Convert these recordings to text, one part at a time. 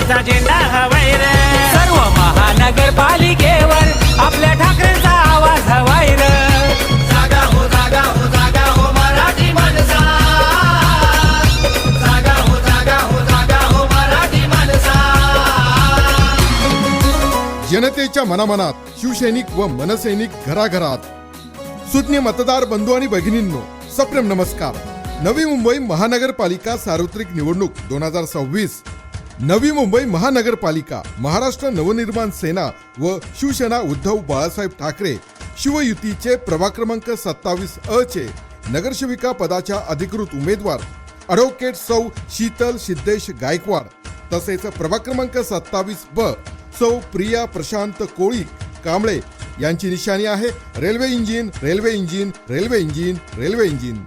झेंडा हवाय रे. सर्व महानगरपालिकेवर आपल्या ठाकरेंचा आवाज हवाय र. जागा हो जागा हो जागा हो मराठी माणसा. जागा हो जागा हो जागा हो मराठी माणसा. जनतेच्या मनामनात शिवसैनिक व मनसैनिक घराघरात. सुज्ञ मतदार बंधू आणि भगिनींनो सप्रेम नमस्कार. नवी मुंबई महानगरपालिका सार्वत्रिक निवडणूक दोन हजार सव्वीस. नवी मुंबई महानगरपालिका महाराष्ट्र नवनिर्माण सेना व शिवसेना उद्धव बाळासाहेब ठाकरे शिवयुतीचे प्रभाग क्रमांक सत्तावीस अ चे नगरसेविका पदाच्या अधिकृत उमेदवार अॅडव्होकेट सौ शीतल सिद्धेश गायकवाड तसेच प्रभाग क्रमांक सत्तावीस ब सौ प्रिया प्रशांत कोळी कांबळे यांची निशाणी आहे. Railway engine railway engine railway engine railway engine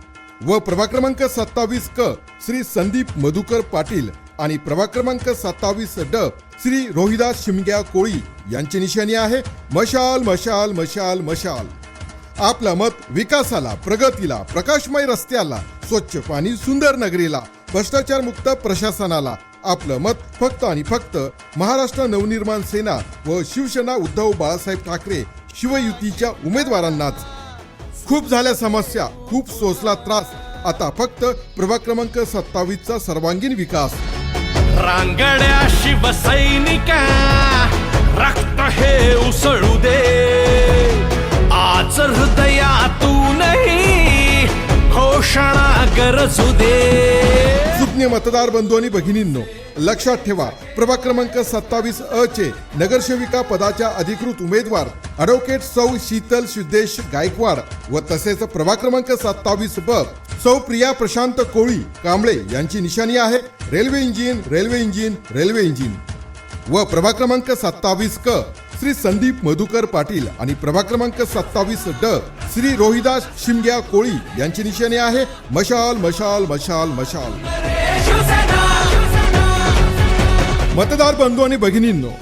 व प्रभाग क्रमांक सत्तावीस क श्री संदीप मधुकर पाटील आणि प्रभाग क्रमांक सत्तावीस ड श्री रोहिदास शिमग्या कोळी यांची निशाणी आहे. मशाल मशाल मशाल मशाल. आपलं मत विकासाला प्रगतीला प्रकाशमय रस्त्याला स्वच्छ पाणी सुंदर नगरीला भ्रष्टाचार मुक्त प्रशासनाला आपलं मत फक्त आणि फक्त महाराष्ट्र नवनिर्माण सेना व शिवसेना उद्धव बाळासाहेब ठाकरे शिवयुतीच्या उमेदवारांनाच. खूप झाल्या समस्या खूप सोसला त्रास. आता फक्त प्रभाग क्रमांक सत्तावीसचा सर्वांगीण विकास. रांगड्या शिवसैनिका रक्त हे उसळू दे. आज हृदयातूनही घोषणा गरजू दे. सुज्ञ मतदार बंधू आणि भगिनींनो लक्षात ठेवा प्रभाग क्रमांक सत्तावीस अ चे नगरसेविका पदाच्या अधिकृत उमेदवार अॅडव्होकेट सौ शीतल सिद्धेश गायकवाड व तसेच प्रभाग क्रमांक सत्तावीस ब सौ प्रिया प्रशांत कोळी कांबळे यांची निशाणी आहे. Railway engine railway engine railway engine. व प्रभाग क्रमांक सत्तावीस क श्री संदीप मधुकर पाटील आणि प्रभाग क्रमांक सत्तावीस ड श्री रोहिदास शिमग्या कोळी यांची निशाणी आहे. मशाल मशाल मशाल मशाल. मतदार बंधू आणि भगिनींनो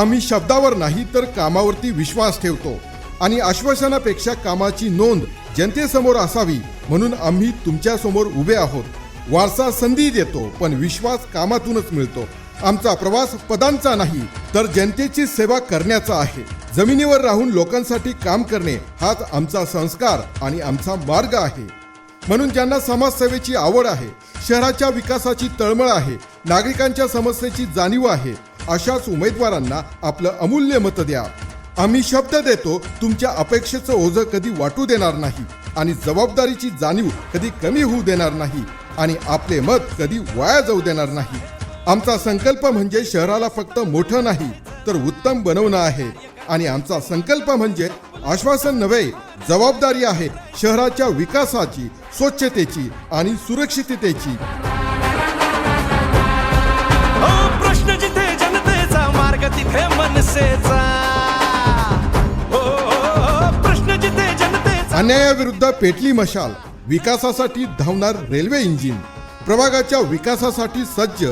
आम्ही शब्दावर नाही तर कामावरती विश्वास ठेवतो. आणि आश्वासनापेक्षा कामाची नोंद जनतेसमोर असावी म्हणून आम्ही तुमच्यासमोर उभे आहोत. वारसा संधी देतो पण विश्वास कामातूनच मिळतो. आमचा प्रवास पदांचा नाही तर जनतेची सेवा करण्याचा आहे. जमिनीवर राहून लोकांसाठी काम करणे हाच आमचा संस्कार आणि आमचा मार्ग आहे. म्हणून ज्यांना समाजसेवेची आवड आहे शहराच्या विकासाची तळमळ आहे नागरिकांच्या समस्येची जाणीव आहे अशाच उमेदवारांना आपलं अमूल्य मत द्या. आम्ही शब्द देतो तुमच्या अपेक्षेचं ओझं कधी वाटू देणार नाही आणि जबाबदारीची जाणीव कधी कमी होऊ देणार नाही आणि आपले मत कधी वाया जाऊ देणार नाही. आमचा संकल्प म्हणजे शहराला फक्त मोठं नाही तर उत्तम बनवणं आहे. आणि आमचा संकल्प म्हणजे आश्वासन नव्हे जबाबदारी आहे शहराच्या विकासाची स्वच्छतेची आणि सुरक्षिततेची. अन्यायाविरुद्ध पेटली मशाल विकासासाठी धावणार रेल्वे इंजिन. प्रभागाच्या विकासासाठी सज्ज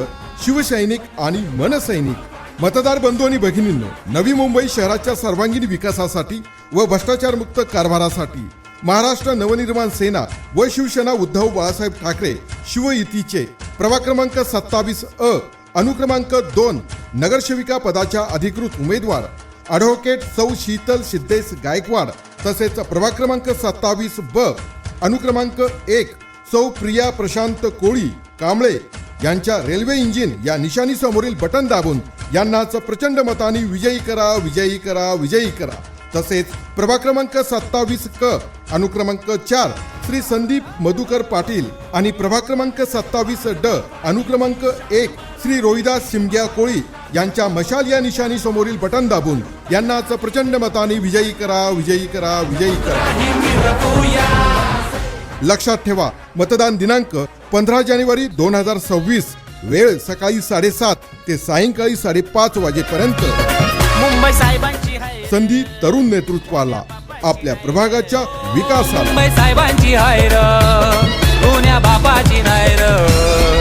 शिवसैनिक आणि मनसैनिक. मतदार बंधू आणि भगिनींनो नवी मुंबई शहराच्या सर्वांगीण विकासासाठी व भ्रष्टाचारमुक्त कारभारासाठी महाराष्ट्र नवनिर्माण सेना व शिवसेना उद्धव बाळासाहेब ठाकरे शिवयुतीचे प्रभाग क्रमांक सत्तावीस अ अनुक्रमांक दोन नगरसेविका पदाच्या अधिकृत उमेदवार. ॲडव्होकेट सौ शीतल सिद्धेश गायकवाड तसेच प्रभाग क्रमांक सत्तावीस ब अनुक्रमांक एक सौ प्रिया प्रशांत कोळी कांबळे यांच्या रेल्वे इंजिन या निशाणी समोरील बटन दाबून यांनाच प्रचंड मताने विजयी करा विजयी करा विजयी करा. तसेच प्रभाग क्रमांक सत्तावीस क अनुक्रमांक चार श्री संदीप मधुकर पाटील आणि प्रभाग क्रमांक सत्तावीस ड अनुक्रमांक एक श्री रोहिदास शिमग्या कोळी यांच्या मशाल या निशाणी समोरील बटन दाबून यांनाच प्रचंड मताने विजयी करा विजयी करा विजयी करा. लक्षात ठेवा मतदान दिनांक पंधरा जानेवारी दोन हजार सव्वीस वेळ सकाळी साडेसात ते सायंकाळी साडेपाच वाजेपर्यंत. मुंबई साहेबांची संधी तरुण नेतृत्वाला आपल्या प्रभागाच्या विकासाला. मुंबई साहेबांची हाय र. पुण्या बापाची नाही र.